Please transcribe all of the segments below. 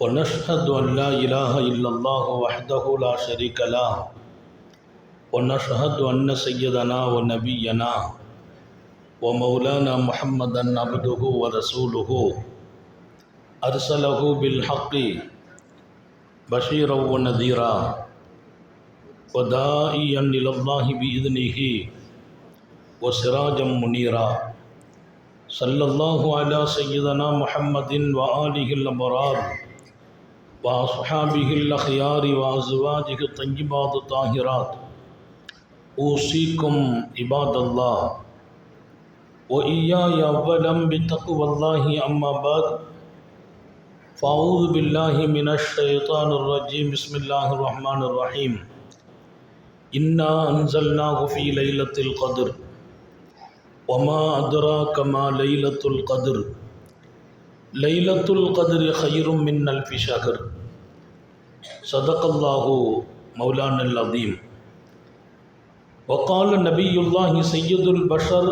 ونشهد أن لا إله إلا الله وحده لا شريك له، ونشهد أن سيدنا ونبينا ومولانا محمدا عبده ورسوله. أرسله بالحق بشيرا ونذيرا وداعيا إلى الله بإذنه وسراجا منيرا. صلى الله على سيدنا محمد وآله الأبرار. وأصحابه الأخيار وأزواجه الطيبات الطاهرات. أوصيكم عباد الله. وإياي أولا بتقوى الله أما بعد. فأعوذ بالله من الشيطان الرجيم. بسم الله الرحمن الرحيم. إنا أنزلناه في ليلة القدر. وما أدراك ما ليلة القدر. ലൈലത്തുൽ ഖദർ ഖൈറും മിൻ അൽഫി ഷഹർ സദഖല്ലാഹു മൗലാനൽ അദീം وقال نبي الله سيد البشر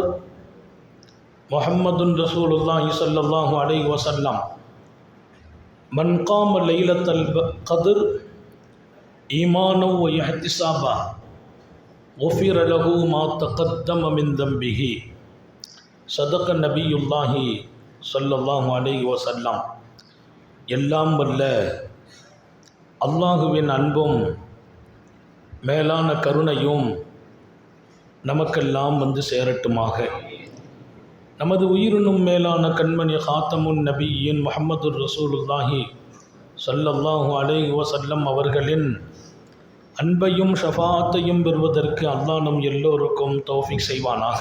محمد رسول الله صلى الله عليه وسلم من قام ليلة القدر إيمانا واحتسابا غفر له ما تقدم من ذنبه صدق نبي الله சொல்லல்லாஹு அலைஹி வசல்லாம் எல்லாம் வல்ல அல்லாஹுவின் அன்பும் மேலான கருணையும் நமக்கெல்லாம் வந்து சேரட்டுமாக. நமது உயிரினும் மேலான கண்மணி ஹாத்தமுன் நபியின் முகமது ரசூலுல்லாஹி சொல்லல்லாஹு அலைஹி வசல்லம் அவர்களின் அன்பையும் ஷஃபாத்தையும் பெறுவதற்கு அல்லாஹ் நம் எல்லோருக்கும் தோஃபிக் செய்வானாக.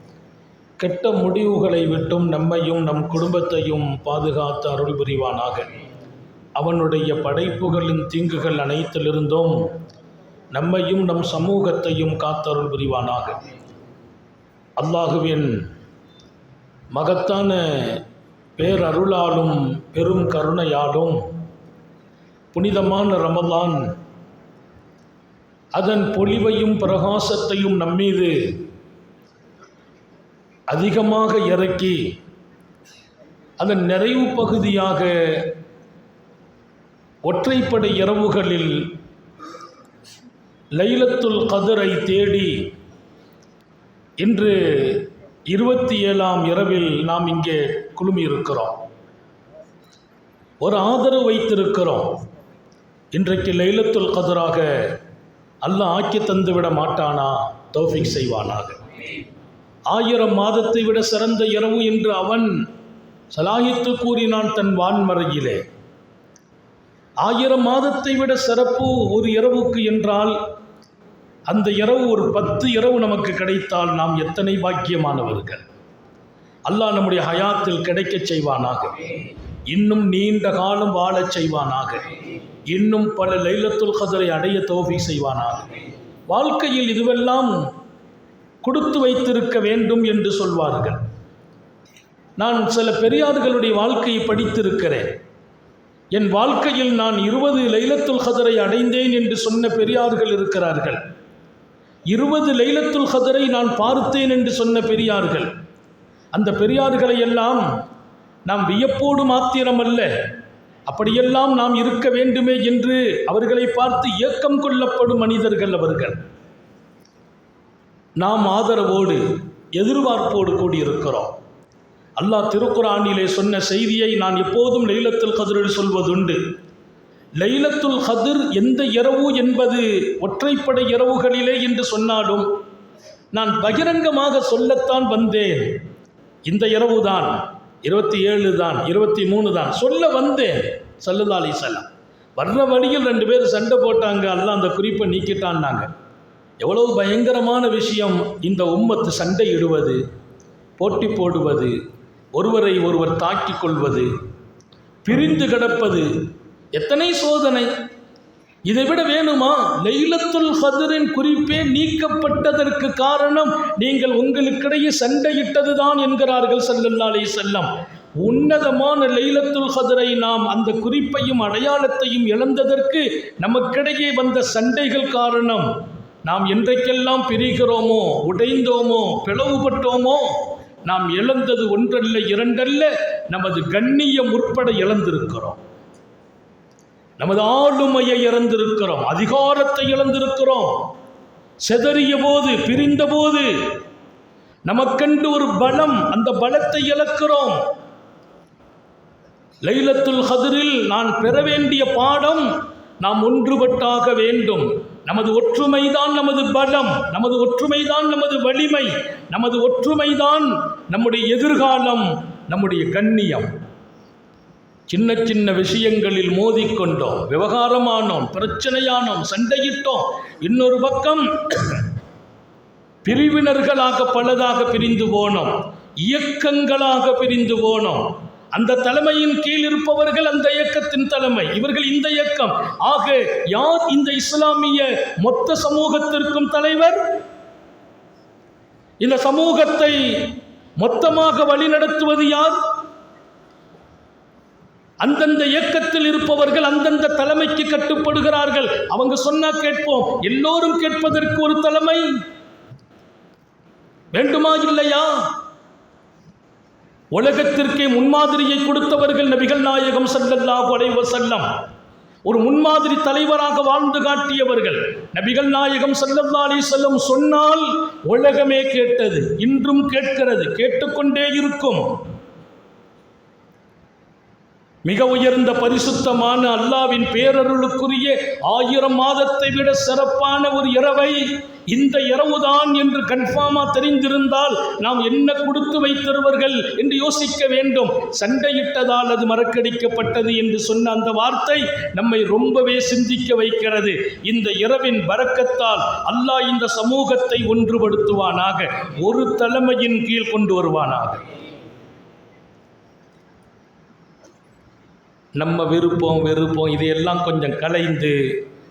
கெட்ட முடிவுகளை விட்டும் நம்மையும் நம் குடும்பத்தையும் பாதுகாத்து அருள் புரிவானாக. அவனுடைய படைப்புகளின் தீங்குகள் அனைத்திலிருந்தும் நம்மையும் நம் சமூகத்தையும் காத்தருள் புரிவானாக. அல்லாஹுவின் மகத்தான பேரருளாலும் பெரும் கருணையாலும் புனிதமான ரமலான் அதன் பொலிவையும் பிரகாசத்தையும் நம்மீது அதிகமாக இறக்கி அந்த நிறைவு பகுதியாக ஒற்றைப்படை இரவுகளில் லைலத்துல் கதரை தேடி இன்று இருபத்தி ஏழாம் இரவில் நாம் இங்கே குழுமியிருக்கிறோம். ஒரு ஆதரவு வைத்திருக்கிறோம். இன்றைக்கு லைலத்துல் கதிராக அல்லாஹ் ஆக்கி தந்துவிட மாட்டானா? தௌஃபிக் செய்வானாக. ஆயிரம் மாதத்தை விட சிறந்த இரவு என்று அவன் சலாகித்து கூறினான் தன் வான்மறையிலே. ஆயிரம் மாதத்தை விட சிறப்பு ஒரு இரவுக்கு என்றால் அந்த இரவு ஒரு பத்து இரவு நமக்கு கிடைத்தால் நாம் எத்தனை பாக்கியமானவர்கள். அல்லாஹ் நம்முடைய ஹயாத்தில் கிடைக்கச் செய்வானாக. இன்னும் நீண்ட காலம் வாழச் செய்வானாக. இன்னும் பல லைலத்துல் கதரை அடைய தோஃபி செய்வானாக. வாழ்க்கையில் இதுவெல்லாம் கொடுத்து வைத்திருக்க வேண்டும் என்று சொல்வார்கள். நான் சில பெரியார்களுடைய வாழ்க்கையை படித்திருக்கிறேன். என் வாழ்க்கையில் நான் இருபது லைலத்துல் ஹதரை அடைந்தேன் என்று சொன்ன பெரியார்கள் இருக்கிறார்கள். இருபது லைலத்துல் ஹதரை நான் பார்த்தேன் என்று சொன்ன பெரியார்கள். அந்த பெரியார்களை எல்லாம் நாம் வியப்போடு மாத்திரமல்ல அப்படியெல்லாம் நாம் இருக்க வேண்டுமே என்று அவர்களை பார்த்து ஏக்கம் கொள்ளப்படும் மனிதர்கள் அவர்கள். நாம் ஆதரவோடு எதிர்பார்ப்போடு கூடியிருக்கிறோம். அல்லாஹ் திருக்குறானிலே சொன்ன செய்தியை நான் எப்போதும் லைலத்துல் கதிரில் சொல்வதுண்டு. லைலத்துல் ஹதிர் எந்த இரவு என்பது ஒற்றைப்படை இரவுகளிலே என்று சொன்னாலும் நான் பகிரங்கமாக சொல்லத்தான் வந்தேன். இந்த இரவு தான் இருபத்தி ஏழு தான் இருபத்தி மூணு தான் சொல்ல வந்தேன் சல்லுல்லா அலிசல்லாம் வர்ற வழியில் ரெண்டு பேர் சண்டை போட்டாங்க எல்லாம் அந்த குறிப்பை நீக்கிட்டான்னாங்க. எவ்வளவு பயங்கரமான விஷயம் இந்த உம்மத்து சண்டையிடுவது போட்டி போடுவது ஒருவரை ஒருவர் தாக்கிக் கொள்வது பிரிந்து கிடப்பது எத்தனை சோதனை? இதை விட வேணுமா? லைலத்துல் ஹதரின் குறிப்பே நீக்கப்பட்டதற்கு காரணம் நீங்கள் உங்களுக்கிடையே சண்டையிட்டதுதான் என்கிறார்கள் செல்லல்லாலே செல்லம் உன்னதமான லைலத்துல் ஹதரை நாம் அந்த குறிப்பையும் அடையாளத்தையும் இழந்ததற்கு நமக்கிடையே வந்த சண்டைகள் காரணம். நாம் என்றைக்கெல்லாம் பிரிகிறோமோ உடைந்தோமோ பிளவுபட்டோமோ நாம் இழந்தது ஒன்றல்ல இரண்டல்ல நமது கண்ணியம் உட்பட இழந்திருக்கிறோம். நமது ஆளுமையை இழந்திருக்கிறோம் அதிகாரத்தை இழந்திருக்கிறோம். செதறிய போது பிரிந்த போது நமக்கென்று ஒரு பலம் அந்த பலத்தை இழக்கிறோம். லைலத்துல் ஹதரில் நான் பெற வேண்டிய பாடம் நாம் ஒன்றுபட்டாக வேண்டும். நமது ஒற்றுமைதான் நமது பலம் நமது ஒற்றுமைதான் நமது வலிமை நமது ஒற்றுமைதான் நம்முடைய எதிர்காலம் நம்முடைய கண்ணியம். சின்ன சின்ன விஷயங்களில் மோதிக்கொண்டோம் விவகாரமானோம் பிரச்சனையானோம் சண்டையிட்டோம். இன்னொரு பக்கம் பிரிவினர்களாக பலதாக பிரிந்து போனோம் இயக்கங்களாக பிரிந்து போனோம். அந்த தலைமையின் கீழ் இருப்பவர்கள் அந்த இயக்கத்தின் தலைமை. இவர்கள் இந்த இயக்கம். ஆக யார் இந்த இஸ்லாமிய மொத்த சமூகத்திற்கும் தலைவர்? இந்த சமூகத்தை மொத்தமாக வழிநடத்துவது யார்? அந்தந்த இயக்கத்தில் இருப்பவர்கள் அந்தந்த தலைமைக்கு கட்டுப்படுகிறார்கள். அவங்க சொன்னா கேட்போம். எல்லோரும் கேட்பதற்கு ஒரு தலைமை. வேண்டுமா இல்லையா? உலகத்திற்கே முன்மாதிரியை கொடுத்தவர்கள் நபிகள் நாயகம் ஸல்லல்லாஹு அலைஹி செல்லம் ஒரு முன்மாதிரி தலைவராக வாழ்ந்து காட்டியவர்கள் நபிகள் நாயகம் சல்லல்லா அலி செல்லம் சொன்னால் உலகமே கேட்டது இன்றும் கேட்கிறது கேட்டுக்கொண்டே இருக்கும். மிக உயர்ந்த பரிசுத்தமான அல்லாவின் பேரருளுக்குரிய ஆயிரம் மாதத்தை விட சிறப்பான ஒரு இரவை இந்த இரவுதான் என்று கன்ஃபார்மா தெரிந்திருந்தால் நாம் என்ன கொடுத்து வைத்திருவர்கள் என்று யோசிக்க வேண்டும். சண்டையிட்டதால் அது மறக்கடிக்கப்பட்டது என்று சொன்ன அந்த வார்த்தை நம்மை ரொம்பவே சிந்திக்க வைக்கிறது. இந்த இரவின் பறக்கத்தால் அல்லாஹ் இந்த சமூகத்தை ஒன்றுபடுத்துவானாக ஒரு தலைமையின் கீழ் கொண்டு வருவானாக. நம்ம விருப்பம் வெறுப்போம் இதையெல்லாம் கொஞ்சம் கலைந்து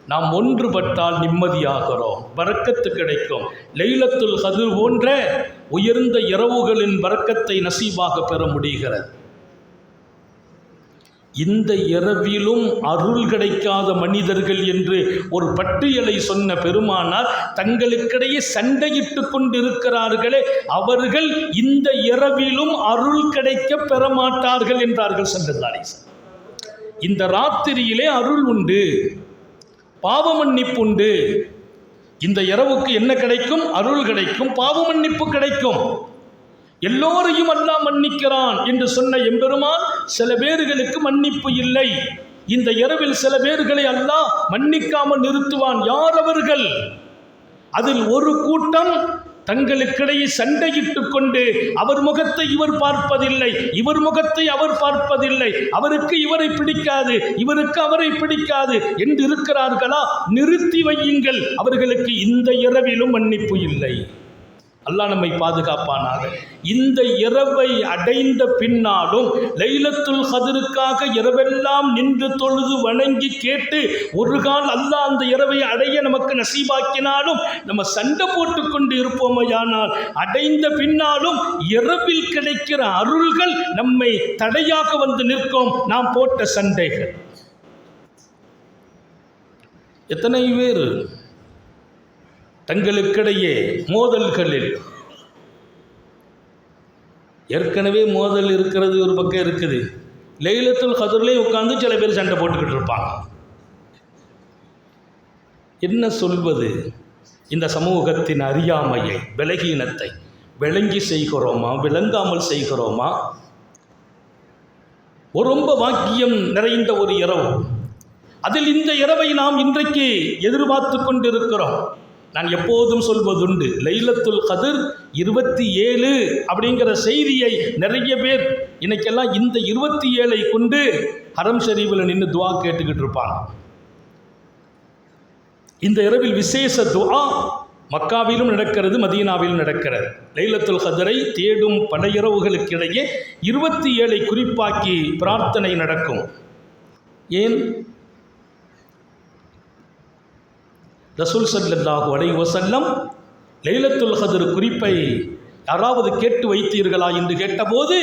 நாம் ஒன்றுபட்டால் நிம்மதியாகிறோம் வரக்கத்து கிடைக்கும். லைலத்துல் கதிர் போன்ற உயர்ந்த இரவுகளின் வரக்கத்தை நசீபாக பெற முடிகிறது. இந்த இரவிலும் அருள் கிடைக்காத மனிதர்கள் என்று ஒரு பட்டியலை சொன்ன பெருமானார் தங்களுக்கிடையே சண்டையிட்டு கொண்டிருக்கிறார்களே அவர்கள் இந்த இரவிலும் அருள் கிடைக்க பெறமாட்டார்கள் என்றார்கள் சென்றதாரீசன் இந்த ராத்திரியிலே அருள் உண்டு. பாவ மன்னிப்பு உண்டு. இந்த இரவுக்கு என்ன கிடைக்கும்? அருள் கிடைக்கும் பாவ மன்னிப்பு கிடைக்கும். எல்லோரையும் அல்லாஹ் மன்னிக்கிறான் என்று சொன்ன எம்பெருமான் சில பேர்களுக்கு மன்னிப்பு இல்லை. இந்த இரவில் சில பேர்களை அல்லாஹ் மன்னிக்காமல் நிறுத்துவான். யார் அவர்கள்? அதில் ஒரு கூட்டம் தங்களுக்கிடையே சண்டையிட்டு கொண்டு அவர் முகத்தை இவர் பார்ப்பதில்லை இவர் முகத்தை அவர் பார்ப்பதில்லை அவருக்கு இவரை பிடிக்காது இவருக்கு அவரை பிடிக்காது என்று இருக்கிறார்களா நிறுத்தி வையுங்கள் அவர்களுக்கு இந்த இரவிலும் மன்னிப்பு இல்லை. அல்லாஹ் நம்மை பாதுகாப்பானாக. இந்த இரவை அடைந்த பின்னாலும் லைலத்துல் கதிருக்காக இரவெல்லாம் நின்று தொழுது வணங்கி கேட்டு ஒரு கால் அல்லாஹ் அந்த இரவை அடைய நமக்கு நசீபாக்கினாலும் நம்ம சண்டை போட்டு கொண்டு இருப்போமையானால் அடைந்த பின்னாலும் இரவில் கிடைக்கிற அருள்கள் நம்மை தடையாக வந்து நிற்கும். நாம் போட்ட சண்டைகள். எத்தனை பேர் தங்களுக்கிடையே மோதல்களில். ஏற்கனவே மோதல் இருக்கிறது ஒரு பக்கம் இருக்குது. லைலத்துல் கதிர்லேயும் உட்காந்து சில பேர் சண்டை போட்டுக்கிட்டு இருப்பாங்க. என்ன சொல்வது? இந்த சமூகத்தின் அறியாமையை விலகீனத்தை விளங்கி செய்கிறோமா விளங்காமல் செய்கிறோமா? ரொம்ப வாக்கியம் நிறைந்த ஒரு இரவு. அதில் இந்த இரவை நாம் இன்றைக்கு எதிர்பார்த்து கொண்டிருக்கிறோம். நான் எப்போதும் சொல்வதுண்டு லைலத்துல் கதிர் இருபத்தி ஏழு அப்படிங்கிற செய்தியை நிறைய பேர் இன்னைக்கெல்லாம் இந்த இருபத்தி ஏழை கொண்டு ஹரம் ஷரீஃபில் நின்று துவா கேட்டுக்கிட்டு இருப்பாங்க. இந்த இரவில் விசேஷ துவா மக்காவிலும் நடக்கிறது மதீனாவிலும் நடக்கிறது. லைலத்துல் கதரை தேடும் பல இரவுகளுக்கிடையே இருபத்தி ஏழை குறிப்பாக்கி பிரார்த்தனை நடக்கும். ஏன்? ரசூல் ஸல்லல்லாஹு அலை வசல்லம் லைலத்துல் ஹதர் குறிப்பை யாராவது கேட்டு வைத்தீர்களா என்று கேட்டபோது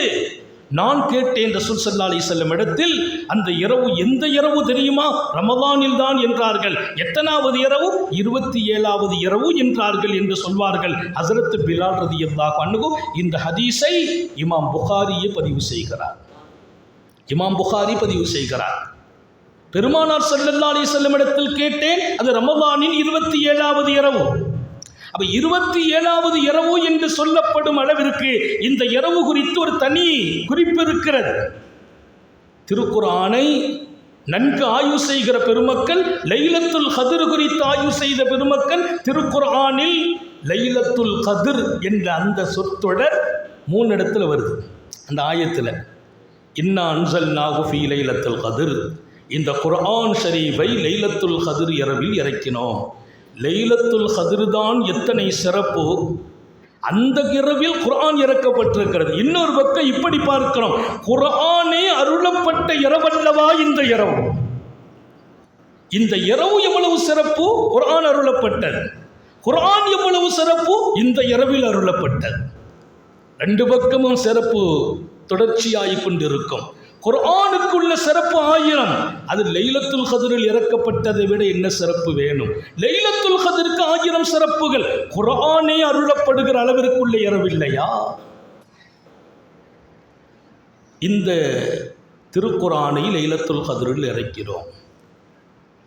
நான் கேட்டேன் ரசூல் சல்லா அலி செல்லம் இடத்தில் அந்த இரவு எந்த இரவு தெரியுமா? ரமதானில் தான் என்றார்கள். எத்தனாவது இரவு? இருபத்தி ஏழாவது இரவு என்றார்கள் என்று சொல்வார்கள். ஹசரத் பிலால் ரதி அல்லாஹ் அன்னுகு இந்த ஹதீஸை இமாம் புகாரியே பதிவு செய்கிறார். இமாம் புகாரி பதிவு செய்கிறார். பெருமானார் செல்லல்லா அலி வஸல்லம் இடத்தில் கேட்டேன். அது ரமதானின் இருபத்தி ஏழாவது இரவு. அப்ப இருபத்தி ஏழாவது இரவு என்று சொல்லப்படும் அளவிற்கு இந்த இரவு குறித்து ஒரு தனி குறிப்பு இருக்கிறது. திருக்குறானை நன்கு ஆய்வு செய்கிற பெருமக்கள் லைலத்துல் கதிர் குறித்து ஆய்வு செய்த பெருமக்கள் திருக்குர்ஆனில் லைலத்துல் கதிர் என்ற அந்த சொற்றொடர் மூணு இடத்துல வருது. அந்த ஆயத்தில் இன்னா அன்சல் நாகுஃபி லைலத்துல் கதிர். இந்த குர்ஆன் ஷரீஃபை லைலத்துல் ஹதிர் இரவில் இறக்கினோம். லைலத்துல் ஹதிர் தான் எத்தனை சிறப்பு? அந்த இரவில் குர்ஆன் இறக்கப்பட்டிருக்கிறது. இன்னொரு பக்கம் இப்படி பார்க்கிறோம். குர்ஆனே அருளப்பட்ட இரவல்லவா இந்த இரவு. இந்த இரவு எவ்வளவு சிறப்பு? குர்ஆன் அருளப்பட்டது. குர்ஆன் எவ்வளவு சிறப்பு? இந்த இரவில் அருளப்பட்டது. ரெண்டு பக்கமும் சிறப்பு தொடர்ச்சியாகிக் கொண்டிருக்கும். குரானுக்குள்ள சிறப்பு ஆயிரம். அது லைலத்துல் கதிரில் இறக்கப்பட்டதை விட என்ன சிறப்பு வேணும்? லைலத்துல் கதிருக்கு ஆயிரம் சிறப்புகள். குர்ஆனே அருளப்படுகிற அளவிற்குள்ள இரவில்லையா இந்த திருக்குரானை லைலத்துல் கதிரில் இறக்கிறோம்.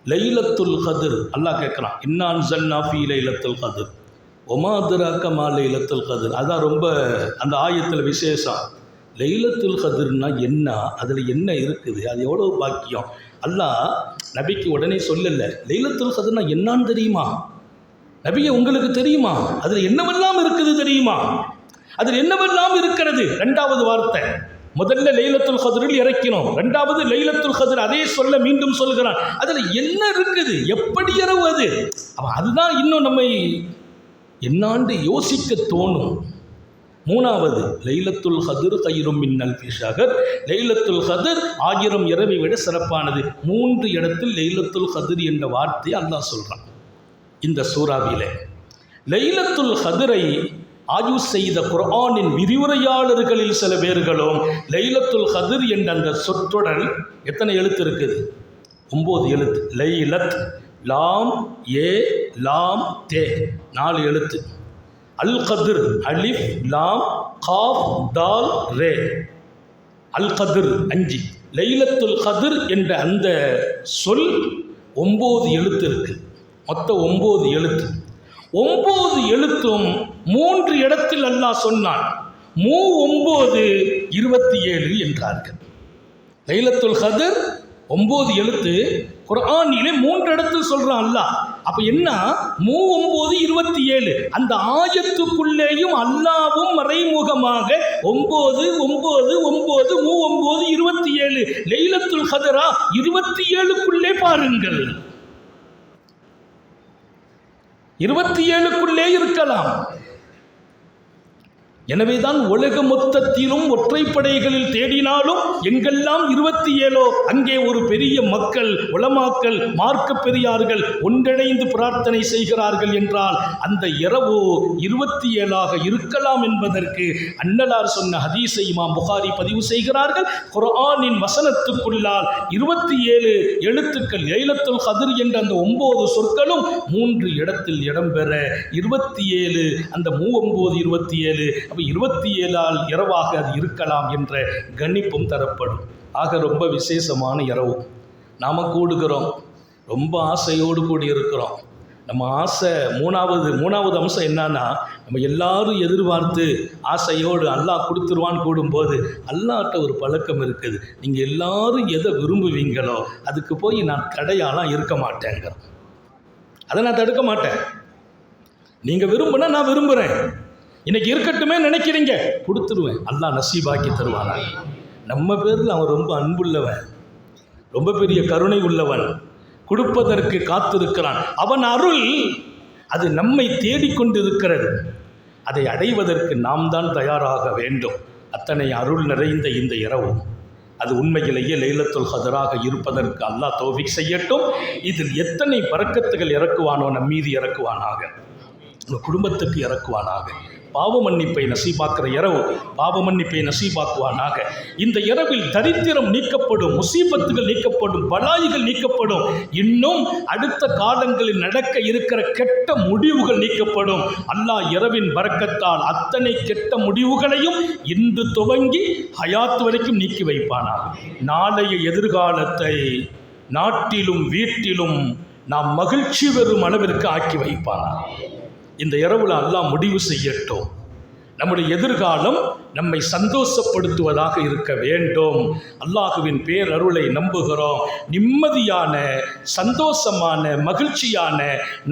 லைலத்துல் கதிர் அல்லாஹ் கேட்குறான் இன்னான் ஜன்னாஃபி லைலத்துல் கதிர். ஒமாதுராக்க மா லைலத்துல் கதிர். அதான் ரொம்ப அந்த ஆயத்தில் விசேஷம். லைலத்துல் கதிர்னா என்ன? அதில் என்ன இருக்குது? அது எவ்வளோ பாக்கியம்? அல்லாஹ் நபிக்கு உடனே சொல்லலை லைலத்துல் கதிர்னா என்னான்னு தெரியுமா? நபியை உங்களுக்கு தெரியுமா? அதில் என்னவெல்லாம் இருக்குது தெரியுமா? அதில் என்னவெல்லாம் இருக்கிறது? ரெண்டாவது வார்த்தை முதல்ல லைலத்துல் கதிரில் இறக்கினோம். ரெண்டாவது லைலத்துல் கதிர் அதே சொல்ல மீண்டும் சொல்கிறான். அதில் என்ன இருக்குது? எப்படி இரவு அது அவன் அதுதான் இன்னும் நம்மை என்னாண்டு யோசிக்க தோணும். மூணாவது லைலத்துல் ஹதுர் கயிறும் மின்னல் பிஷாகர் லைலத்துல் ஹதுர் ஆயிரம் இரவை விட சிறப்பானது. மூன்று இடத்தில் லைலத்துல் ஹதுர் என்ற வார்த்தையை அல்லாஹ் சொல்கிறான் இந்த சூறாவிலே. லைலத்துல் ஹதுரை ஆய்வு செய்த குர்ஆனின் விரிவுரையாளர்களில் சில பேர்களும் லைலத்துல் ஹதிர் என்ற அந்த சொற்றொடர் எத்தனை எழுத்து இருக்குது? ஒம்பது எழுத்து. லைலத் லாம் ஏ லாம் தே. நாலு எழுத்து. அல் கதிர் அலிஃப் லாம் காஃப் தால் ரே. அல் கதிர் அஞ்சு. லைலத்துல் கதிர் என்ற அந்த சொல் ஒம்பது எழுத்து இருக்கு. மொத்தம் ஒம்பது எழுத்து. ஒம்பது எழுத்தும் மூன்று இடத்தில் அல்லாஹ் சொன்னான். மூ ஒம்பது இருபத்தி ஏழு என்றார்கள். லைலத்துல் கதிர் ஒம்பது எழுத்து குரானிலே மூன்று இடத்தில் சொல்கிறான் அல்லாஹ். அப்போ என்ன? மூ ஒம்பது இருபத்தி ஏழு. அந்த ஆயத்துக்குள்ளேயும் அல்லாவும் மறைமுகமாக ஒம்பது ஒம்பது ஒம்பது மூ ஒம்பது இருபத்தி ஏழு. லெய்லத்துல் ஹதரா இருபத்தி ஏழுக்குள்ளே பாருங்கள். இருபத்தி ஏழுக்குள்ளே இருக்கலாம். எனவேதான் உலக மொத்தத்திலும் ஒற்றைப்படைகளில் தேடினாலும் எங்கெல்லாம் இருபத்தி ஏழோ அங்கே ஒரு பெரிய மக்கள் உளமாக்கல் மார்க்க பெரியார்கள் ஒன்றிணைந்து பிரார்த்தனை செய்கிறார்கள் என்றால் அந்த இரவு இருபத்தி ஏழாக இருக்கலாம் என்பதற்கு அன்னலார் சொன்ன ஹதீஸை இமாம் புகாரி பதிவு செய்கிறார்கள். குரானின் வசனத்துக்குள்ளால் இருபத்தி ஏழு எழுத்துக்கள் ஏலத்துல் கதிர் என்ற அந்த ஒன்பது சொற்களும் மூன்று இடத்தில் இடம்பெற இருபத்தி ஏழு அந்த மூ ஒன்பது இருபத்தி ஏழு மதிப்பு இருபத்தி ஏழால் இரவாக அது இருக்கலாம் என்ற கணிப்பும் தரப்படும். ஆக ரொம்ப விசேஷமான இரவு. நாம் கூடுகிறோம். ரொம்ப ஆசையோடு கூடி இருக்கிறோம் நம்ம ஆசை மூணாவது மூணாவது அம்சம் என்னன்னா நம்ம எல்லாரும் எதிர்பார்த்து ஆசையோடு அல்லாஹ் கொடுத்துருவான்னு கூடும்போது அல்லாட்ட ஒரு பழக்கம் இருக்குது. நீங்கள் எல்லாரும் எதை விரும்புவீங்களோ அதுக்கு போய் நான் தடையாலாம் இருக்க மாட்டேங்கிறோம். அதை நான் தடுக்க மாட்டேன். நீங்கள் விரும்புனா நான் விரும்புகிறேன் இன்னைக்கு இருக்கட்டுமே நினைக்கிறீங்க. கொடுத்துருவேன். அல்லாஹ் நசீபாக்கி தருவானா? நம்ம பேரில் அவன் ரொம்ப அன்புள்ளவன். ரொம்ப பெரிய கருணை உள்ளவன். கொடுப்பதற்கு காத்திருக்கிறான். அவன் அருள் அது நம்மை தேடிக்கொண்டிருக்கிறது. அதை அடைவதற்கு நாம் தான் தயாராக வேண்டும். அத்தனை அருள் நிறைந்த இந்த இரவு. அது உண்மையிலேயே லைலத்துல் ஹதராக இருப்பதற்கு அல்லாஹ் தோஃபிக் செய்யட்டும். இதில் எத்தனை பறக்கத்துகள் இறக்குவானோ நம் மீது இறக்குவானாக. உங்கள் குடும்பத்துக்கு இறக்குவானாக. பாவ மன்னிப்பை நசீபாக்குற இரவு பாவ மன்னிப்பை நசீபாக்குவானாக. இந்த இரவில் தரித்திரம் நீக்கப்படும் முசீபத்துகள் நீக்கப்படும் பலாய்கள் நீக்கப்படும் இன்னும் அடுத்த காலங்களில் நடக்க இருக்கிற கெட்ட முடிவுகள் நீக்கப்படும். அல்லாஹ் இரவின் வரக்கத்தால் அத்தனை கெட்ட முடிவுகளையும் இன்று துவங்கி ஹயாத் வரைக்கும் நீக்கி வைப்பானாக. நாளைய எதிர்காலத்தை நாட்டிலும் வீட்டிலும் நாம் மகிழ்ச்சி பெறும் அளவிற்கு ஆக்கி வைப்பானாக. இந்த இரவுல அல்லாஹ் முடிவு செய்யட்டும். நம்முடைய எதிர்காலம் நம்மை சந்தோஷப்படுத்துவதாக இருக்க வேண்டும். அல்லாஹுவின் பேரருளை நம்புகிறோம். நிம்மதியான சந்தோஷமான மகிழ்ச்சியான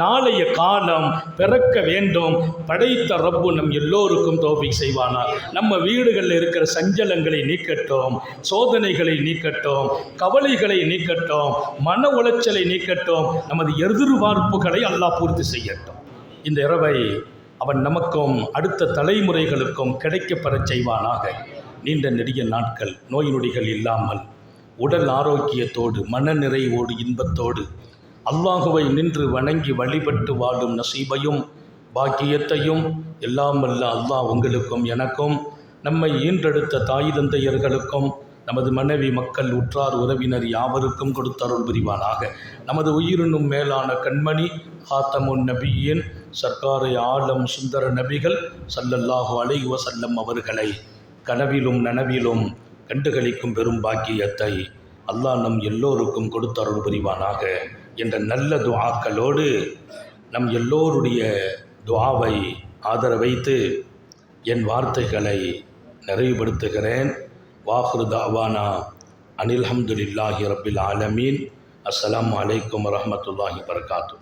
நாளைய காலம் பிறக்க வேண்டும். படைத்த ரப்பு நம் எல்லோருக்கும் தோல்வி செய்வானா நம்ம வீடுகளில் இருக்கிற சஞ்சலங்களை நீக்கட்டும் சோதனைகளை நீக்கட்டும் கவலைகளை நீக்கட்டும் மன உளைச்சலை நீக்கட்டும் நமது எதிர்பார்ப்புகளை அல்லாஹ் பூர்த்தி செய்யட்டும். இந்த இரவை அவன் நமக்கும் அடுத்த தலைமுறைகளுக்கும் கிடைக்கப்பெறச் செய்வானாக. நீண்ட நெடிய நாட்கள் நோய் நொடிகள் இல்லாமல் உடல் ஆரோக்கியத்தோடு மன நிறைவோடு இன்பத்தோடு அல்லாஹுவை நின்று வணங்கி வழிபட்டு வாழும் நசீபையும் பாக்கியத்தையும் எல்லாம் வல்ல அல்லாஹ் உங்களுக்கும் எனக்கும் நம்மை ஈன்றெடுத்த தாய் தந்தையர்களுக்கும் நமது மனைவி மக்கள் உற்றார் உறவினர் யாவருக்கும் கொடுத்தருள் புரிவானாக. நமது உயிரினும் மேலான கண்மணி ஹாத்தமுன் நபியின் சர்க்காரை ஆலம் சுந்தர நபிகள் சல்லல்லாஹு அலைவ சல்லம் அவர்களை கனவிலும் நனவிலும் கண்டுகளிக்கும் பெரும் பாக்கியத்தை அல்லாஹ் நம் எல்லோருக்கும் கொடுத்தருள் புரிவானாக. என்ற நல்ல துவாக்களோடு நம் எல்லோருடைய துவாவை ஆதரவைத்து என் வார்த்தைகளை நிறைவுபடுத்துகிறேன். வாஹ்ரு தாவானா அனில் ஹம்துலில்லாஹி ரபில் ஆலமீன் அஸ்ஸலாமு அலைக்கும் வரஹ்மத்துல்லாஹி வரகாத்து